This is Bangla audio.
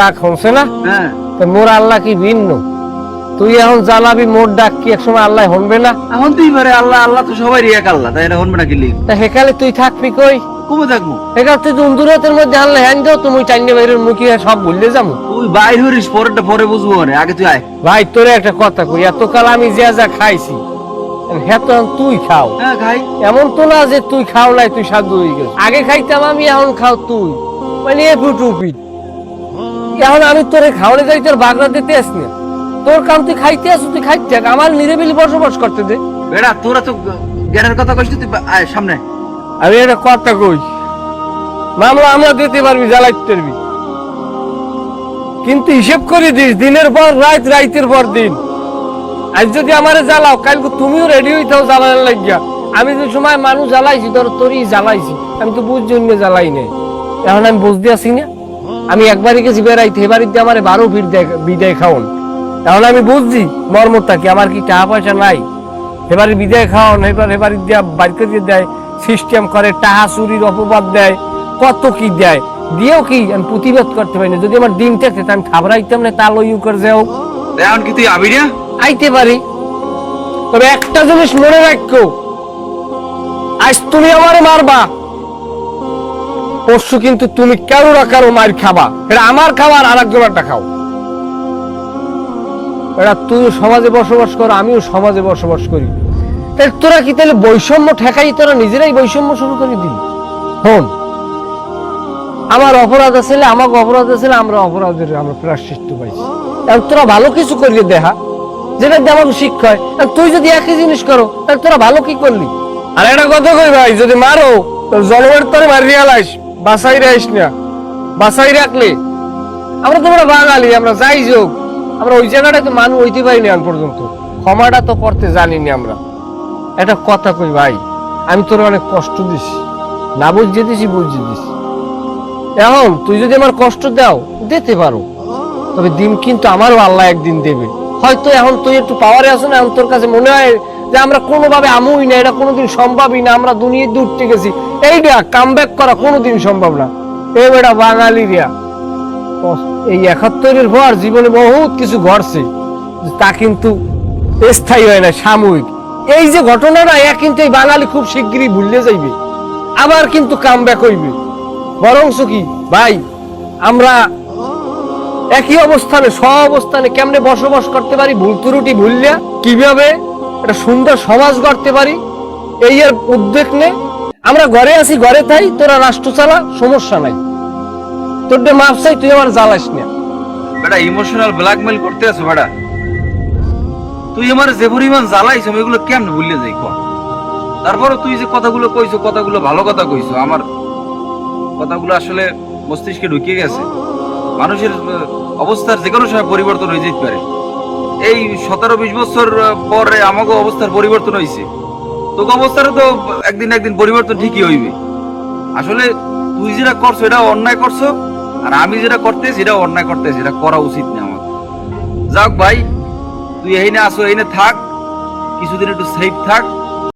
ডাক হচ্ছে না? হ্যাঁ। তো মোর আল্লাহ কি ভিন্ন? তুই এখন জ্বালাবি মোর ডাক কি একসময় আল্লাহ হনবে না? এখন তুই পারে আল্লাহ আল্লাহ তো সবাই এক আল্লাহ তাই এটা হনবে না কি তা সেকালে তুই থাকবি কই? কমে থাকব। এখান তুই দুন্দুরতের মধ্যে আনলে হ্যান দাও তুমি বাইরের মুখি সব ভুললে যাব। তুই বাইর হরিস পরেরটা পরে বুঝব আগে তুই আয়। ভাই তোরে একটা কথা কই এতকাল আমি যা যা খাইছি হ্যাঁ তুই খাও। হ্যাঁ খাই। এমন তো না যে তুই খাও নাই তুই সাধু হয়ে গেছ। আগে খাইতাম আমি এখন খাও তুই। মানে এ ফুটুপি এখন আমি তোরে খাওয়ালে যাই তোর বাগড়া দিতে আস না। তোর কাম তুই খাইতে আসু তুই খাইতে থাক। আমার নিরিবিলি বসবাস করতে দে। বেড়া তোরা তো জ্ঞানের কথা কইস তুই আয় সামনে। আমি একটা কথা কই। মামলা আমরা দিতে পারবি জ্বালাইতে পারবি। কিন্তু হিসেব করে দিস দিনের পর রাত রাইতের পর দিন। আজ যদি আমারে জ্বালাও কালকে তুমিও রেডি হইতাও জ্বালানোর লাগিয়া। আমি যে সময় মানুষ জ্বালাইছি ধর তোরই জ্বালাইছি আমি তো বুঝ জন্য জ্বালাই নাই। এখন আমি বুঝতে আসি না। আমি একবারই গেছি বেড়াইতে এবারই দিয়ে আমার বারো ফিট বিদায় খাওন। তাহলে আমি বুঝছি মর্মটা কি আমার কি টাকা পয়সা নাই এবারে বিদায় খাওয়ান এবার এবারে দিয়া বাইর করে দেয় সিস্টেম করে টাহা চুরির অপবাদ দেয় কত কি দেয়। দিয়েও কি আমি প্রতিবাদ করতে পারি না যদি আমার দিন থাকতে আমি খাবরাইতাম না তা লইউ করে যাও। এখন কি তুই আবি না আইতে পারি। তবে একটা জিনিস মনে রাখো আজ তুমি আমার মারবা। পরশু কিন্তু তুমি কারও না কারও মায়ের খাবা? এটা আমার খাবার আর একজনেরটা খাও। এটা তুই সমাজে বসবাস কর, আমিও সমাজে বসবাস করি। তোরা কি তাহলে বৈষম্য ঠেকাই, তোরা নিজেরাই বৈষম্য শুরু করে দিলি? হন আমার অপরাধ আছে আমাকে অপরাধ আছে আমরা অপরাধের, আমরা প্রাশ্চিত্য পাইছি। এখন তোরা ভালো কিছু করিয়ে দেখা যেটা দিয়ে আমাকে শিক্ষা হয়। তুই যদি একই জিনিস করো, তাহলে তোরা ভালো কি করলি? আর একটা কথা কই ভাই, যদি মারো জনমের তোরে মারিয়ে আলাইস বাসাই না। বাসাই রাখলে আমরা বাঙালি, আমরা যাই যোগ। আমরা ওই মানুষ পারিনি পর্যন্ত। ক্ষমাটা তো করতে জানিনি আমরা। কথা কই ভাই, আমি তোর অনেক কষ্ট দিছি। না বুঝিয়ে দিছি বুঝিয়ে দিছি। এখন তুই যদি আমার কষ্ট দাও, দিতে পারো। তবে দিন কিন্তু আমারও আল্লাহ একদিন দেবে। হয়তো এখন তুই একটু পাওয়ারে আছো না, এখন তোর কাছে মনে হয় যে আমরা কোনোভাবে আমুই না, এটা কোনোদিন সম্ভবই না, আমরা দুনিয়ায় দূর গেছি। এইটা কাম করা কোনোদিন সম্ভব না। এই বেটা বাঙালি রিয়া এই একাত্তরের পর জীবনে বহুত কিছু ঘটছে, তা কিন্তু স্থায়ী হয় না, সাময়িক। এই যে ঘটনাটা, এ কিন্তু এই বাঙালি খুব শিগগিরই ভুললে যাইবে। আবার কিন্তু কাম ব্যাক হইবে। বরংস কি, ভাই, আমরা একই অবস্থানে, সব অবস্থানে কেমনে বসবাস করতে পারি? ভুল ত্রুটি ভুললে কীভাবে? একটা সুন্দর সমাজ গড়তে পারি, এই এর উদ্বেগ নে আমরা ঘরে আছি, ঘরে থাই, তোরা রাষ্ট্র চালা, সমস্যা নাই। তোর মাপ চাই, তুই আমার জ্বালাস না। বেটা ইমোশনাল ব্ল্যাকমেল করতে আছো বেটা। তুই আমার যে পরিমাণ জ্বালাইছ এগুলো কেমন ভুললে যাই কর তারপরে তুই যে কথাগুলো কইছো, কথাগুলো ভালো কথা কইছো, আমার কথাগুলো আসলে মস্তিষ্কে ঢুকিয়ে গেছে। মানুষের অবস্থার যে কোনো সময় পরিবর্তন হয়ে যেতে পারে। এই সতেরো বিশ বছর পরে আমাকে অবস্থার পরিবর্তন হয়েছে তোকে অবস্থারও তো একদিন একদিন পরিবর্তন ঠিকই হইবে। আসলে তুই যেটা করছ এটা অন্যায় করছ, আর আমি যেটা করতেছি এটা অন্যায় করতেছি, এটা করা উচিত না আমার যাক ভাই, তুই এইনে আসো এইনে থাক, কিছুদিন একটু সেফ থাক।